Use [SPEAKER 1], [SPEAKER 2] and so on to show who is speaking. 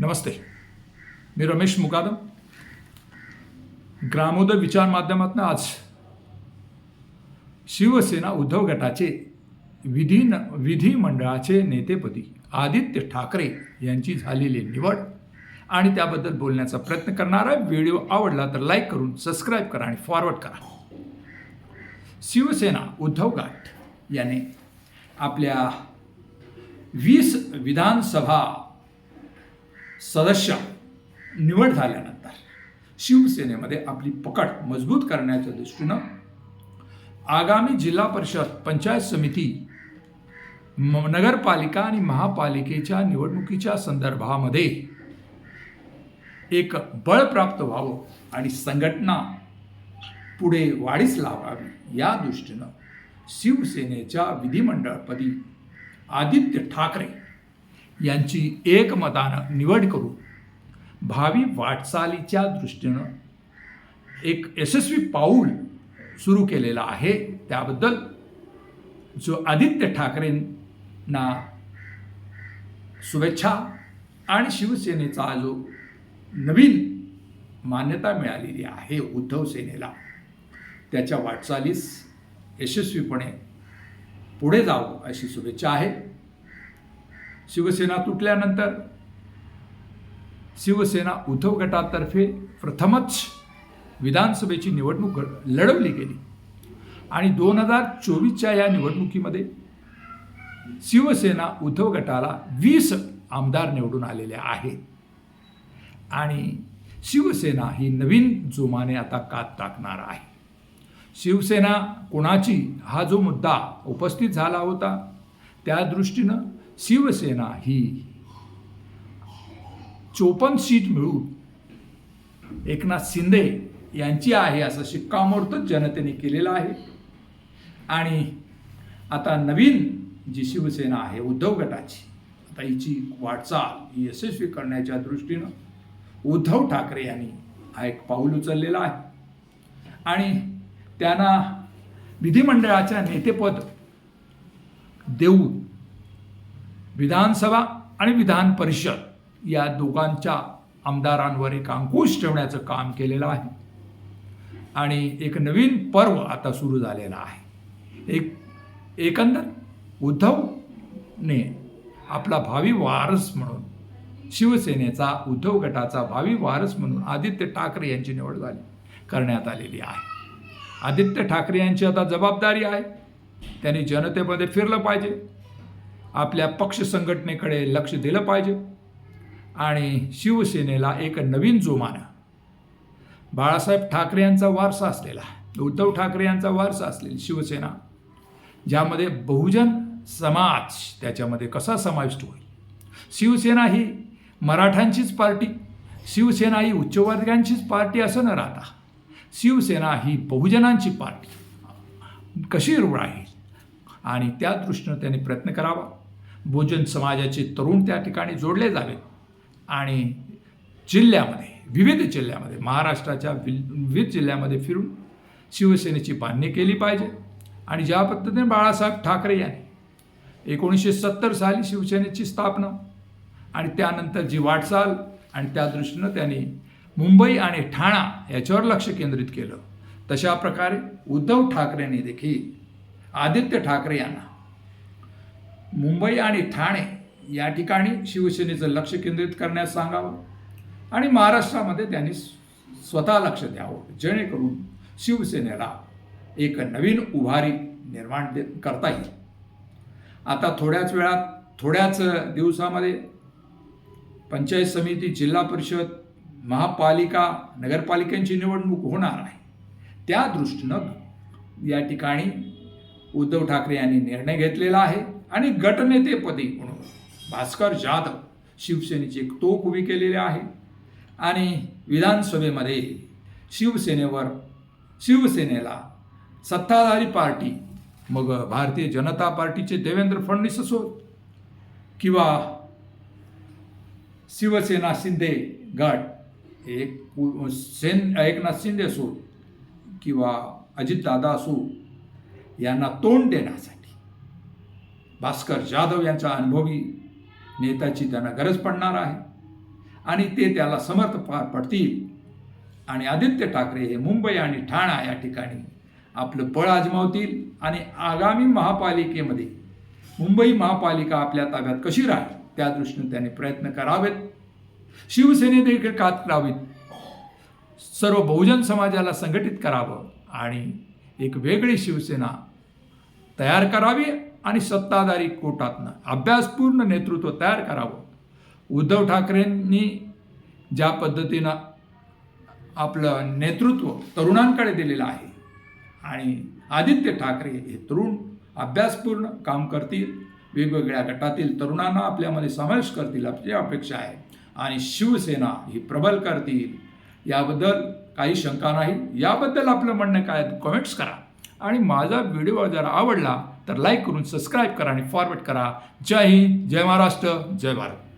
[SPEAKER 1] नमस्ते. मी रमेश मुकादम. ग्रामोदय विचार माध्यमातून आज शिवसेना उद्धव गटाचे विधी विधिमंडळाचे नेतेपदी आदित्य ठाकरे यांची झालेली निवड आणि त्याबद्दल बोलण्याचा प्रयत्न करणारा व्हिडिओ आवडला तर लाईक करून सबस्क्राईब करा आणि फॉरवर्ड करा. शिवसेना उद्धव गट याने आपल्या वीस विधानसभा सदस्य निवड झाल्यानंतर शिवसेनेमध्ये आपली पकड मजबूत करण्याच्या दृष्टीनं आगामी जिल्हा परिषद पंचायत समिती म- नगरपालिका आणि महापालिकेच्या निवडणुकीच्या संदर्भामध्ये एक बळ प्राप्त व्हावं आणि संघटना पुढे वाढीस लावावी या दृष्टीनं शिवसेनेच्या विधिमंडळपदी आदित्य ठाकरे यांची एकमतानं निवड करून भावी वाटचालीच्या दृष्टीनं एक यशस्वी पाऊल सुरू केलेलं आहे. त्याबद्दल जो आदित्य ठाकरेंना शुभेच्छा आणि शिवसेनेचा जो नवीन मान्यता मिळालेली आहे उद्धव सेनेला त्याच्या वाटचालीस यशस्वीपणे पुढे जावं अशी शुभेच्छा आहे. शिवसेना तुटल्यानंतर शिवसेना उद्धव गटातर्फे प्रथमच विधानसभेची निवडणूक लढवली गेली. आणि दोन हजार चोवीसच्या या निवडणुकीमध्ये शिवसेना उद्धव गटाला वीस आमदार निवडून आलेले आहेत. आणि शिवसेना ही नवीन जोमाने आता कात टाकणार आहे. शिवसेना कोणाची? हा जो मुद्दा उपस्थित झाला होता त्या दृष्टीनं शिवसेना ही चोपन्न सीट मिळून एकनाथ शिंदे यांची आहे असं शिक्कामोर्तब जनतेने केलेलं आहे. आणि आता नवीन जी शिवसेना आहे उद्धव गटाची आता हिची वाटचाल ही यशस्वी करण्याच्या दृष्टीनं उद्धव ठाकरे यांनी हा एक पाऊल उचललेला आहे. आणि त्यांना विधिमंडळाच्या नेतेपद देऊन विधानसभा आणि विधान परिषद या दोघांच्या आमदारांवर एक अंकुश ठेवण्याचं काम केलेलं आहे. आणि एक नवीन पर्व आता सुरू झालेला आहे. एक एकंदर उद्धवने आपला भावी वारस म्हणून शिवसेनेचा उद्धव गटाचा भावी वारस म्हणून आदित्य ठाकरे यांची निवड झाली करण्यात आलेली आहे. आदित्य ठाकरे यांची आता जबाबदारी आहे. त्यांनी जनतेमध्ये फिरलं पाहिजे. आपल्या पक्ष संघटनेकडे लक्ष दिलं पाहिजे. आणि शिवसेनेला एक नवीन जोमानं. बाळासाहेब ठाकरे यांचा वारसा असलेला उद्धव ठाकरे यांचा वारसा असलेली शिवसेना ज्यामध्ये बहुजन समाज त्याच्यामध्ये कसा समाविष्ट होईल? शिवसेना ही मराठ्यांचीच पार्टी शिवसेना ही उच्चवर्गांचीच पार्टी असं न राहता शिवसेना ही बहुजनांची पार्टी. कशी राहील आणि त्या दृष्टीनं त्यांनी प्रयत्न करावा. बहुजन समाजाचे तरुण त्या ठिकाणी जोडले जावेत आणि जिल्ह्यामध्ये विविध जिल्ह्यामध्ये महाराष्ट्राच्या वि- विविध जिल्ह्यामध्ये फिरून शिवसेनेची बांधणी केली पाहिजे. आणि ज्या पद्धतीने बाळासाहेब ठाकरे यांनी एकोणीसशे सत्तर साली शिवसेनेची स्थापना आणि त्यानंतर जी वाटचाल आणि त्या दृष्टीनं त्यांनी मुंबई आणि ठाणा याच्यावर लक्ष केंद्रित केलं. तशा प्रकारे उद्धव ठाकरेंनी देखील आदित्य ठाकरे यांना मुंबई आणि ठाणे या ठिकाणी शिवसेनेचं लक्ष केंद्रित करण्यास सांगावं आणि महाराष्ट्रामध्ये त्यांनी स्वतः लक्ष द्यावं जेणेकरून शिवसेनेला एक नवीन उभारी निर्माण दे करता येईल. आता थोड्याच वेळात थोड्याच दिवसामध्ये पंचायत समिती जिल्हा परिषद महापालिका नगरपालिकांची निवडणूक होणार आहे. त्या दृष्टीनं या ठिकाणी उद्धव ठाकरे यांनी निर्णय घेतलेला आहे. आणि गटनेतेपदी म्हणून भास्कर जाधव शिवसेनेची एक तोक उभी केलेली आहे. आणि विधानसभेमध्ये शिवसेनेवर शिवसेनेला सत्ताधारी पार्टी मग भारतीय जनता पार्टीचे देवेंद्र फडणवीस असो किंवा शिवसेना शिंदे गट एक सेन एकनाथ शिंदे असो किंवा अजितदादा असो यांना तोंड देण्यासाठी भास्कर जाधव यांचा अनुभवी नेत्याची त्यांना गरज पडणार आहे. आणि ते त्याला समर्थ पार पडतील. आणि आदित्य ठाकरे हे मुंबई आणि ठाणा या ठिकाणी आपलं पळ आजमावतील. आणि आगामी महापालिकेमध्ये मुंबई महापालिका आपल्या ताब्यात कशी राहील त्या दृष्टीने त्यांनी प्रयत्न करावेत. शिवसेने देखील कात करावीत सर्व बहुजन समाजाला संघटित करावं आणि एक वेगळी शिवसेना तयार करावी. आणि सत्ताधारी कोटातनं अभ्यासपूर्ण नेतृत्व तयार करावं. उद्धव ठाकरेंनी ज्या पद्धतीनं आपलं नेतृत्व तरुणांकडे दिलेलं आहे आणि आदित्य ठाकरे हे तरुण अभ्यासपूर्ण काम करतील वेगवेगळ्या गटातील तरुणांना आपल्यामध्ये समावेश करतील आपली अपेक्षा आहे आणि शिवसेना ही प्रबल करतील. याबद्दल काही शंका नाही. याबद्दल आपलं म्हणणं काय? कमेंट्स करा. आणि माझा व्हिडिओ जर आवडला तर लाईक करून सबस्क्राईब करा आणि फॉरवर्ड करा. जय हिंद जय महाराष्ट्र जय भारत.